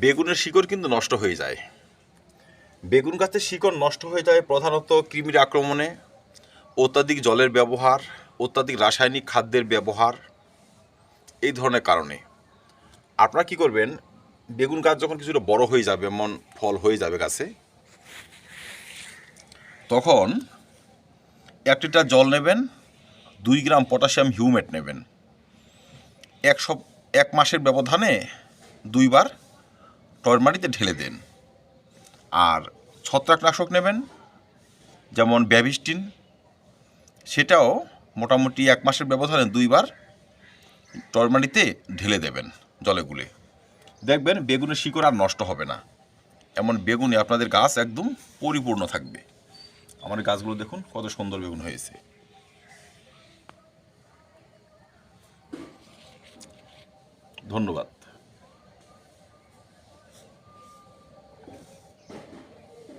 বেগুনের শিকড় কিন্তু নষ্ট হয়ে যায়। বেগুন গাছের শিকড় নষ্ট হয়ে যায় প্রধানত কৃমির আক্রমণে, অত্যাধিক জলের ব্যবহার, অত্যাধিক রাসায়নিক খাদ্যের ব্যবহার, এই ধরনের কারণে। আপনারা কি করবেন, বেগুন গাছ যখন কিছুটা বড় হয়ে যাবে, এমন ফল হয়ে যাবে গাছে, তখন এক লিটার জল নেবেন, দুই গ্রাম পটাশিয়াম হিউমেট নেবেন। এক সপ, এক মাসের ব্যবধানে দুইবার টরমারিতে ঢেলে দেন। আর ছত্রাকনাশক নেবেন, যেমন ব্যাভিস্টিন। সেটাও মোটামুটি এক মাসের ব্যবধানে দুইবার টরমারিতে ঢেলে দেবেন জলে গুলে। দেখবেন বেগুনের শিকড় আর নষ্ট হবে না। এমন বেগুনে আপনাদের গাছ একদম পরিপূর্ণ থাকবে। আমার গাছগুলো দেখুন, কত সুন্দর বেগুন হয়েছে। ধন্যবাদ।